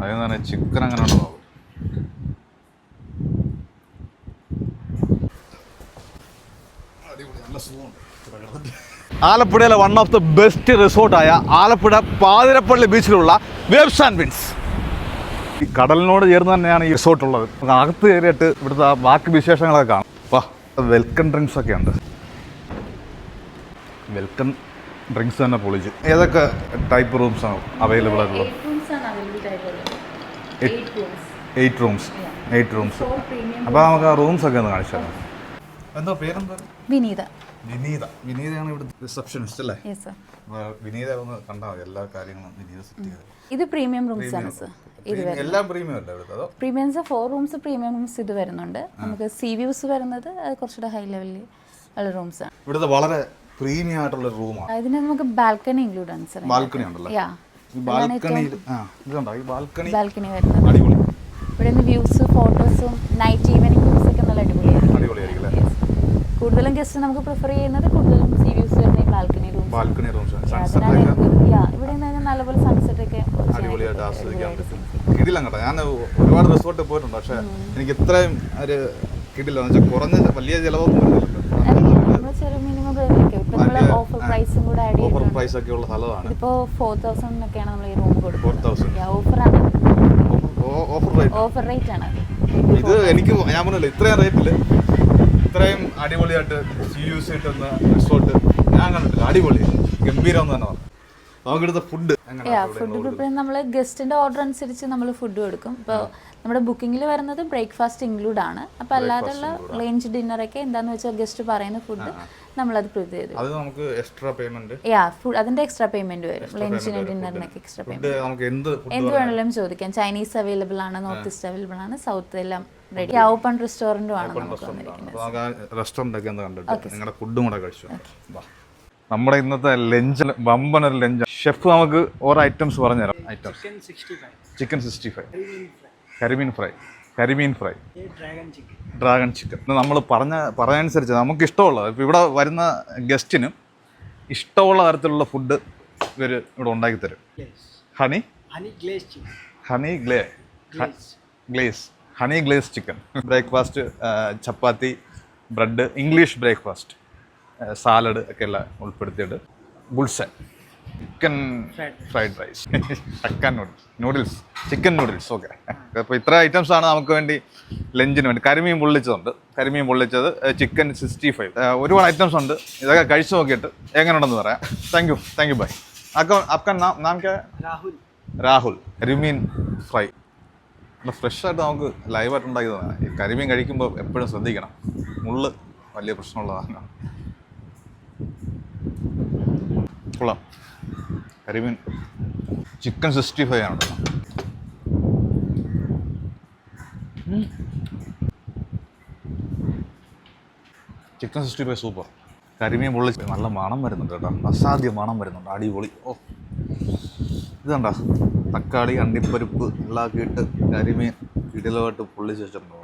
അതെന്ന് പറഞ്ഞാൽ ചിക്കൻ അങ്ങനെ ഉണ്ടാവും ആലപ്പുഴയിലെ വൺ ഓഫ് ദി ബെസ്റ്റ് റിസോർട്ടായ ആലപ്പുഴ പാതിരപ്പള്ളി ബീച്ചിലുള്ള വേബ്സ് ആൻഡ് വിൻസ് ഈ കടലിനോട് ചേർന്ന് തന്നെയാണ് ഈ റിസോർട്ട് ഉള്ളത്. അകത്ത് കയറിയിട്ട് ഇവിടുത്തെ ബാക്കി വിശേഷങ്ങളൊക്കെ കാണും. വാ വെൽക്കം ഡ്രിങ്ക്സ് ഒക്കെ ഉണ്ട്. വെൽക്കം ഡ്രിങ്ക്സ് തന്നെ പൊളിച്ച്. ഏതൊക്കെ ടൈപ്പ് റൂംസ് ആണ് അവൈലബിൾ ആയിട്ടുള്ളത്? എയ്റ്റ് റൂംസ് എയ്റ്റ് റൂംസ് അപ്പോൾ നമുക്ക് ആ റൂംസ് ഒക്കെ ഒന്ന് കാണിച്ചു തരാം എന്താ പേരെന്താ? വിനീത. വിനീത. വിനീതയാണ് ഇവിടുത്തെ റിസപ്ഷനിസ്റ്റ് അല്ലേ? യെസ് സർ വിനീത ഒന്ന് കണ്ടാൽ മതി എല്ലാ കാര്യങ്ങളും വിനീത സെറ്റ് ചെയ്ത്. ഇത് പ്രീമിയം റൂംസ് ആണ് സർ എല്ലാം പ്രീമിയം അല്ലേ ഇവിടുത്തെ? അതോ? Premiums four rooms premium rooms ഇത് വരുന്നുണ്ട്. നമുക്ക് സീ വ്യൂസ് വരുന്നത് കുറച്ചുകൂടെ ഹൈ ലെവലിൽ ഉള്ള റൂംസ് ആണ്. ഇവിടുത്തെ വളരെ പ്രീമിയം ആയിട്ടുള്ള റൂമാണ് ഇതിന് നമുക്ക് ബാൽക്കണി ഇൻക്ലൂഡ് ആണ് സർ ബാൽക്കണി ഉണ്ടല്ലോ? ഈ ബാൽക്കണി ആ ഇതുണ്ടോ? ഈ ബാൽക്കണി ബാൽക്കണി വരുന്നത്. അടിപൊളി. ഇവിടെ നിന്ന് വ്യൂസ് ഫോട്ടോസും നൈറ്റ് ഈവനിങ് വ്യൂസ് ഒക്കെ നല്ല അടിപൊളിയായിരിക്കും. അടിപൊളിയായിരിക്കും അല്ലേ? Yes. കൂടുതലും ഗസ്റ്റ് നമുക്ക് പ്രിഫർ ചെയ്യുന്നത് കൂടുതലും സീ വ്യൂസ് വരുന്ന balcony room balcony rooms sunset ഇവിടെ നിന്ന് നല്ലപോലെ സൺസെറ്റ് ഒക്കെ അടിപൊളിയായിട്ട് ആസ്വദിക്കാൻ പറ്റും. കിടിലം കേട്ടോ ഞാൻ ഒരുപാട് റിസോർട്ട് പോയിട്ടുണ്ട് പക്ഷെ എനിക്ക് ഇത്രയും ഒരു കിടില്ല വെച്ചാൽ കുറഞ്ഞ വലിയ ചിലവൊന്നും വരുന്നില്ല. നമ്മൾ ചെറിയ മിനിമം ഓഫർ പ്രൈസും കൂടെ ആഡ് ഓഫർ പ്രൈസ് ഒക്കെ ഉള്ള സ്ഥലമാണ്. ഇപ്പോ ഫോർ തൗസൻഡ് ഒക്കെയാണ് നമ്മൾ ഈ റൂം കൊടുക്കുന്നത്. ഓഫറാണ് ഓഫർ റേറ്റ് ഓഫർ റേറ്റ് ആണ്. ഇത് എനിക്ക് ഞാൻ പറഞ്ഞല്ലോ ഇത്രയും റേറ്റിൽ ഇത്രയും അടിപൊളിയായിട്ട് യൂസ് കിട്ടുന്ന റിസോർട്ട് ഞാൻ കണ്ടിട്ടില്ല. അടിപൊളി. ഗംഭീരം എന്ന് തന്നെ പറഞ്ഞു. നമുക്ക് ഫുഡ് ഫുഡ് പ്രിപ്പയർ നമ്മൾ ഗസ്റ്റിന്റെ ഓർഡർ അനുസരിച്ച് നമ്മൾ ഫുഡ് കൊടുക്കും. ഇപ്പോൾ നമ്മുടെ ബുക്കിങ്ങിൽ വരുന്നത് ബ്രേക്ക്ഫാസ്റ്റ് ഇൻക്ലൂഡ് ആണ്. അപ്പോൾ അല്ലാതെയുള്ള ലഞ്ച് ഡിന്നർ ഒക്കെ എന്താന്ന് വെച്ചാൽ ഗസ്റ്റ് പറയുന്ന ഫുഡ് നമ്മളത് പ്രൂവ് ചെയ്തു. അത് നമുക്ക് എക്സ്ട്രാ പേയ്മെന്റ് യാ ഫുഡ് അതിന്റെ എക്സ്ട്രാ പേയ്മെന്റ് വരും. ലഞ്ചിനും ഡിന്നറിനൊക്കെ എക്സ്ട്രാ പേയ്മെന്റ് എന്ത് ഫുഡ് എന്ത് വേണമെങ്കിലും ചോദിക്കാം. ചൈനീസ് അവൈലബിൾ ആണ് നോർത്ത് ഈസ്റ്റ് അവൈലബിൾ ആണ് സൗത്ത് എല്ലാം റെഡി ഓപ്പൺ റെസ്റ്റോറന്റും ആണ് നമുക്ക് വന്നിരിക്കുന്നത്. റെസ്റ്റോറന്റ് ഒക്കെ കണ്ടിട്ട് നിങ്ങളുടെ ഫുഡും കൂടെ കഴിച്ചു വാ. നമ്മുടെ ഇന്നത്തെ ലഞ്ച് വമ്പൻ ഒരു ലഞ്ച്. ഷെഫ് നമുക്ക് ഓരോ ഐറ്റംസ് പറഞ്ഞുതരാം. Items chicken 65 chicken sixty five karimeen fry. Karimeen fry. Dragon chicken. നമ്മൾ പറഞ്ഞ പറയാനുസരിച്ച് നമുക്ക് ഇഷ്ടമുള്ള ഇപ്പോൾ ഇവിടെ വരുന്ന ഗസ്റ്റിനും ഇഷ്ടമുള്ള തരത്തിലുള്ള ഫുഡ് ഇവർ ഇവിടെ ഉണ്ടാക്കി തരും honey honey glaze glazed honey gle glaze honey glaze chicken breakfast chapati bread English breakfast salad ഒക്കെ എല്ലാം ഉൾപ്പെടുത്തിയിട്ട്. ബുൾസൻ chicken fried rice chicken noodles noodles chicken noodles okay അപ്പോൾ ഇത്ര ഐറ്റംസ് ആണ് നമുക്ക് വേണ്ടി ലഞ്ചിന് വേണ്ടി. കരിമീൻ പൊള്ളിച്ചതുണ്ട്. കരിമീൻ പൊള്ളിച്ചത് ചിക്കൻ സിക്സ്റ്റി ഫൈവ് ഒരുപാട് ഐറ്റംസ് ഉണ്ട്. ഇതൊക്കെ കഴിച്ചു നോക്കിയിട്ട് എങ്ങനെയുണ്ടെന്ന് പറയാം. Thank you thank you bye അക്ക അപ്കൻ നാം rahul രാഹുൽ. കരിമീൻ ഫ്രൈ. ഫ്രഷ് ഫ്രഷായിട്ട് നമുക്ക് ലൈവായിട്ട് ഉണ്ടാക്കിയതാണ് ഈ കരിമീൻ കഴിക്കുമ്പോൾ എപ്പോഴും ശ്രദ്ധിക്കണം. മുള്ള് വലിയ പ്രശ്നമുള്ളതാണ്. കൊള്ളാം. കരിമീൻ ചിക്കൻ സിക്സ്റ്റി ഫൈവ് ആണ്. Chicken sixty five super. Karimeen പൊള്ളി നല്ല മണം വരുന്നുണ്ട് കേട്ടോ. അസാധ്യ മണം വരുന്നുണ്ട്. അടിപൊളി. ഓ. ഇത് കണ്ട? തക്കാളി അണ്ടിപ്പരിപ്പ് എല്ലാം ഇട്ട് കരിമീൻ ഇടലുമായിട്ട് പൊള്ളിച്ച് വെച്ചിട്ടുണ്ടോ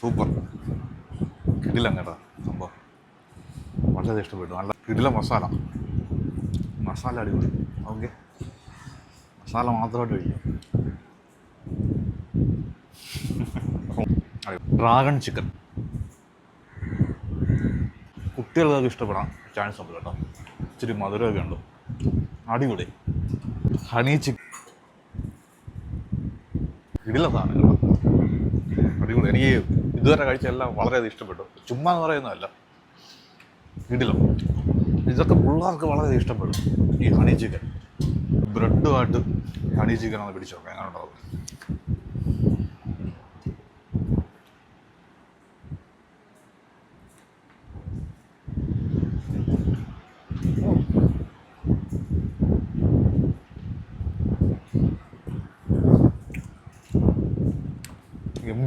സൂപ്പർ. കിടിലം കേട്ടോ സംഭവം. വളരെ ഇഷ്ടപ്പെട്ടു. നല്ല കിടില മസാല. മസാല അടിപൊളി. ഓക്കെ. മസാല മാത്രമായിട്ട് കഴിക്കും. ഡ്രാഗൺ ചിക്കൻ കുട്ടികൾക്കൊക്കെ ഇഷ്ടപ്പെടാൻ ചാൻസ് ഉണ്ട് കേട്ടോ. ഇച്ചിരി മധുരമൊക്കെ ഉണ്ട്? അടിപൊളി. ഹണി ചിക്കൻ ഇടില്ല സാധനം കേട്ടോ. അടിപൊളി. എനിക്ക് ഇതുവരെ കഴിച്ച എല്ലാം വളരെയധികം ഇഷ്ടപ്പെട്ടു. ചുമ്മാ എന്ന് പറയുന്നതല്ല. ഇടിലം ഇതൊക്കെ പിള്ളേർക്ക് വളരെയധികം ഇഷ്ടപ്പെടും ഈ ഹണി ചിക്കൻ ബ്രെഡുമായിട്ട് ഹണി ചിക്കൻ ഒന്ന് പിടിച്ചു നോക്കാം. എങ്ങനെ ഉണ്ടാവും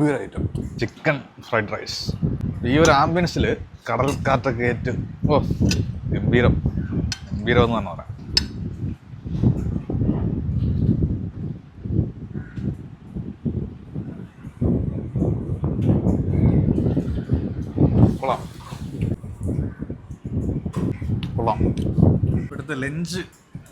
ഗംഭീര ഐറ്റം ചിക്കൻ ഫ്രൈഡ് റൈസ് ഈ ഒരു ആംബിയൻസിൽ കടൽക്കാറ്റൊക്കെ ഏറ്റ് ഓ ഗംഭീരം. ഗംഭീരം എന്ന് തന്നെ പറയാം. കൊള്ളാം. കൊള്ളാം. ഇവിടുത്തെ ലഞ്ച്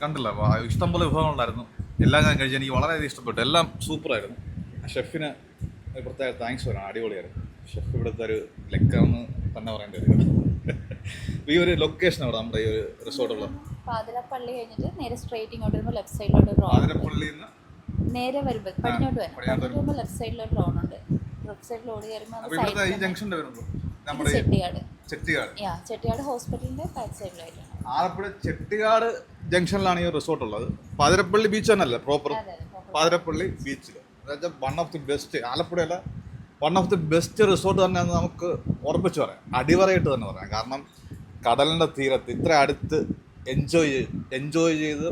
കണ്ടില്ല? ഇഷ്ടംപോലെ വിഭവങ്ങളുണ്ടായിരുന്നു. എല്ലാം ഞാൻ കഴിച്ചു. എനിക്ക് വളരെയധികം ഇഷ്ടപ്പെട്ടു. എല്ലാം സൂപ്പറായിരുന്നു ഷെഫിന് പ്രത്യേക താങ്ക്സ് പറയാം അടിപൊളിയായിരുന്നു. ഷെഫ് ഇവിടുത്തെ ഒരു ലക്കാന്ന് തന്നെ പറയേണ്ടി വരും. ഈ ഒരു ലൊക്കേഷൻ അവിടെ നമ്മുടെ ഈ ഒരു റിസോർട്ടുള്ള പാതിരപ്പള്ളി കഴിഞ്ഞിട്ട് നേരെ സ്ട്രേറ്റ് ഇങ്ങോട്ട് വരുമ്പോൾ ലെഫ്റ്റ് സൈഡിലോട്ട് റോഡ് പാതിരപ്പള്ളി നേരെ വരുമ്പോൾ പടിഞ്ഞോട്ട് വരും പടിഞ്ഞോട്ട് വരുമ്പോൾ ലെഫ്റ്റ് സൈഡിലോട്ട് റോഡ് ഉണ്ട്. ലെഫ്റ്റ് സൈഡിൽ ഓടി കയറുമ്പോൾ ഈ ജംഗ്ഷന്റെ വരുമ്പോൾ നമ്മുടെ ചെട്ടിയാട്. ചെട്ടിയാട്. യാ ചെട്ടിയാട് ഹോസ്പിറ്റലിന്റെ ബാക്ക് സൈഡിലായിട്ടാണ് ആലപ്പുഴ ചെട്ടിയാട് ജംഗ്ഷനിലാണ് ഈ റിസോർട്ട് ഉള്ളത്. പാതിരപ്പള്ളി ബീച്ച് തന്നെയല്ലേ? പ്രോപ്പർ. പാതിരപ്പള്ളി ബീച്ചിൽ അതായത് വൺ ഓഫ് ദി ബെസ്റ്റ് ആലപ്പുഴയിലെ one of the best resort തന്നെയാണെന്ന് നമുക്ക് ഉറപ്പിച്ച് പറയാം. അടിവറയിട്ട് തന്നെ പറയാം. കാരണം കടലിന്റെ തീരത്ത് ഇത്ര അടുത്ത് എൻജോയ് ചെയ്ത് എൻജോയ് ചെയ്ത്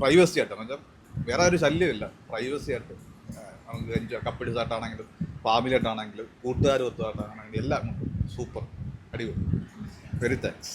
പ്രൈവസി ആയിട്ട്. എന്ന് വെച്ചാൽ വേറെ ഒരു ശല്യമില്ല. പ്രൈവസി ആയിട്ട് നമുക്ക് എൻജോയ് കപ്പിൾസ് ആയിട്ടാണെങ്കിലും ഫാമിലി ആയിട്ടാണെങ്കിലും കൂട്ടുകാരും ഒത്തുമായിട്ടാണെങ്കിലും എല്ലാം സൂപ്പർ അടിപൊളി. Very thanks